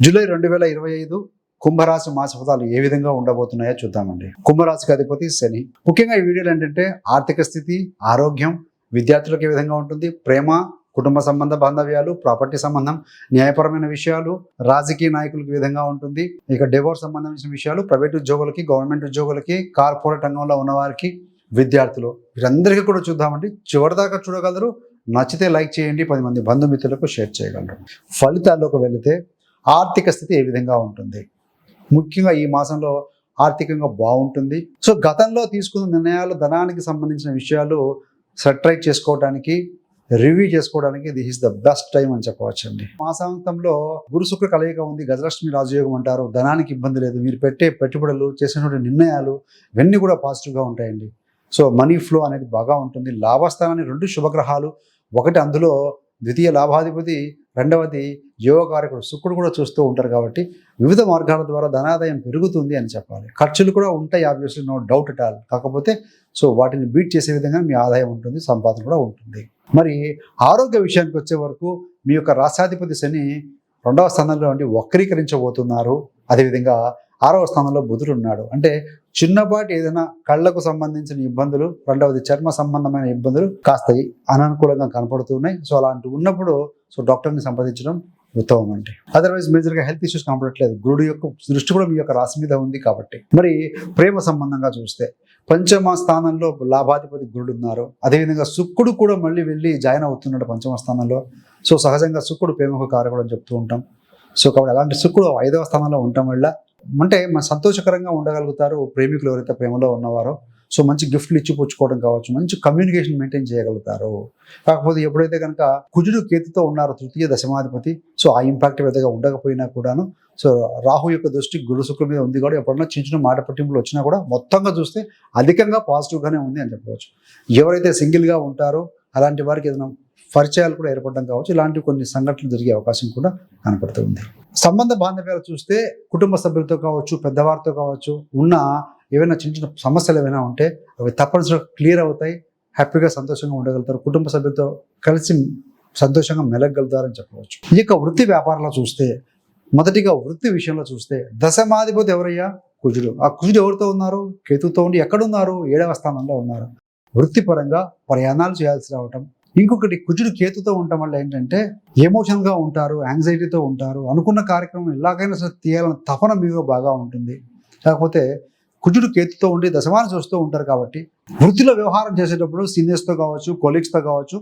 July రెండు వేల ఇరవై ఐదు కుంభరాశి మాస ఫలాలు ఏ విధంగా ఉండబోతున్నాయో చూద్దామండి. కుంభరాశికి అధిపతి శని. ముఖ్యంగా ఈ వీడియోలు ఏంటంటే ఆర్థిక స్థితి ఆరోగ్యం విద్యార్థులకు ఏ విధంగా ఉంటుంది ప్రేమ కుటుంబ సంబంధ బాంధవ్యాలు ప్రాపర్టీ సంబంధం న్యాయపరమైన విషయాలు రాజకీయ నాయకులకు విధంగా ఉంటుంది ఇక డివోర్స్ సంబంధించిన విషయాలు ప్రైవేట్ ఉద్యోగులకి గవర్నమెంట్ ఉద్యోగులకి కార్పొరేట్ రంగంలో ఉన్నవారికి విద్యార్థులు. వీరందరికీ కూడా చూద్దామండి. చివరిదాకా చూడగలరు. నచ్చితే లైక్ చేయండి. పది మంది బంధుమిత్రులకు షేర్ చేయగలరు. ఫలితాల్లోకి వెళితే ఆర్థిక స్థితి ఏ విధంగా ఉంటుంది? ముఖ్యంగా ఈ మాసంలో ఆర్థికంగా బాగుంటుంది. సో గతంలో తీసుకున్న నిర్ణయాలు ధనానికి సంబంధించిన విషయాలు సెట్రైట్ చేసుకోవడానికి రివ్యూ చేసుకోవడానికి this is the best time అని చెప్పవచ్చండి. మాసాంతంలో గురు శుక్ర కలయిక ఉంది గజలక్ష్మి రాజయోగం అంటారు ధనానికి ఇబ్బంది లేదు మీరు పెట్టే పెట్టుబడులు చేసినటువంటి నిర్ణయాలు ఇవన్నీ కూడా పాజిటివ్గా ఉంటాయండి. సో మనీ ఫ్లో అనేది బాగా ఉంటుంది. లాభస్థానాన్ని రెండు శుభగ్రహాలు ఒకటి అందులో ద్వితీయ లాభాధిపతి రెండవది యోగకారకుడు శుక్రుడు కూడా చూస్తూ ఉంటారు కాబట్టి వివిధ మార్గాల ద్వారా ధనాదాయం పెరుగుతుంది అని చెప్పాలి. ఖర్చులు కూడా ఉంటాయి obviously no doubt at all కాకపోతే సో వాటిని బీట్ చేసే విధంగా మీ ఆదాయం ఉంటుంది సంపాదన కూడా ఉంటుంది. మరి ఆరోగ్య విషయానికి వచ్చే వరకు మీ యొక్క రాష్ట్రాధిపతి శని రెండవ స్థానంలో ఉండి వక్రీకరించబోతున్నారు. అదేవిధంగా ఆరవ స్థానంలో బుధుడు ఉన్నాడు. అంటే చిన్నపాటి ఏదైనా కళ్ళకు సంబంధించిన ఇబ్బందులు రెండవది చర్మ సంబంధమైన ఇబ్బందులు కాస్త అననుకూలంగా కనపడుతున్నాయి సో అలాంటి ఉన్నప్పుడు సో డాక్టర్ని సంప్రదించడం ఉత్తమం అంటే అదర్వైజ్ మేజర్గా హెల్త్ ఇష్యూస్ కనపడట్లేదు. గురుడు యొక్క దృష్టి కూడా మీ యొక్క రాశి మీద ఉంది కాబట్టి. మరి ప్రేమ సంబంధంగా చూస్తే పంచమ స్థానంలో లాభాధిపతి గురుడు ఉన్నారు. అదేవిధంగా శుక్రుడు కూడా మళ్ళీ వెళ్ళి జాయిన్ అవుతున్నాడు పంచమ స్థానంలో. సో సహజంగా శుక్రుడు ప్రేమకు కారకుడు అని చెప్తూ ఉంటాం. సో కాబట్టి అలాంటి శుక్రుడు ఐదవ స్థానంలో ఉండటం వల్ల అంటే మన సంతోషకరంగా ఉండగలుగుతారు ప్రేమికులు ఎవరైతే ప్రేమలో ఉన్నవారో సో మంచి గిఫ్ట్లు ఇచ్చి పుచ్చుకోవడం కావచ్చు మంచి కమ్యూనికేషన్ మెయింటైన్ చేయగలుగుతారు. కాకపోతే ఎప్పుడైతే కనుక కుజుడు కేతుతో ఉన్నారో తృతీయ దశమాధిపతి సో ఆ ఇంపాక్ట్ పెద్దగా ఉండకపోయినా కూడాను సో రాహు యొక్క దృష్టి గురు శుక్రుల మీద ఉంది కూడా ఎప్పుడన్నా చిన్న చిన్న మాట పట్టింపులు వచ్చినా కూడా మొత్తంగా చూస్తే అధికంగా పాజిటివ్గానే ఉంది అని చెప్పవచ్చు. ఎవరైతే సింగిల్గా ఉంటారో అలాంటి వారికి ఏదైనా పరిచయాలు కూడా ఏర్పడడం కావచ్చు ఇలాంటి కొన్ని సంఘటనలు జరిగే అవకాశం కూడా కనపడుతుంది సంబంధ బాంధవ్యాలు చూస్తే కుటుంబ సభ్యులతో కావచ్చు పెద్దవారితో కావచ్చు ఉన్న ఏవైనా చిన్న చిన్న సమస్యలు ఏమైనా ఉంటే అవి తప్పనిసరిగా క్లియర్ అవుతాయి హ్యాపీగా సంతోషంగా ఉండగలుగుతారు కుటుంబ సభ్యులతో కలిసి సంతోషంగా మెలగలుగుతారని చెప్పవచ్చు. ఈ యొక్క వృత్తి వ్యాపారంలో చూస్తే మొదటిగా వృత్తి విషయంలో చూస్తే దశమాధిపతి ఎవరయ్యా? కుజుడు. ఆ కుజుడు ఎవరితో ఉన్నారు? కేతుతో ఉండి ఎక్కడున్నారు? ఏడవ స్థానంలో ఉన్నారు. వృత్తిపరంగా ప్రయాణాలు చేయాల్సి రావటం. ఇంకొకటి కుజుడు కేతుతో ఉండటం వల్ల ఏంటంటే ఎమోషన్గా ఉంటారు యాంగ్జైటీతో ఉంటారు అనుకున్న కార్యక్రమం ఎలాగైనా సరే తీయాలని తపన మీలో బాగా ఉంటుంది. కాకపోతే కుజుడు కేతుతో ఉండి దశమాన చూస్తూ ఉంటారు కాబట్టి వృత్తిలో వ్యవహారం చేసేటప్పుడు సీనియర్స్తో కావచ్చు కొలీగ్స్తో కావచ్చు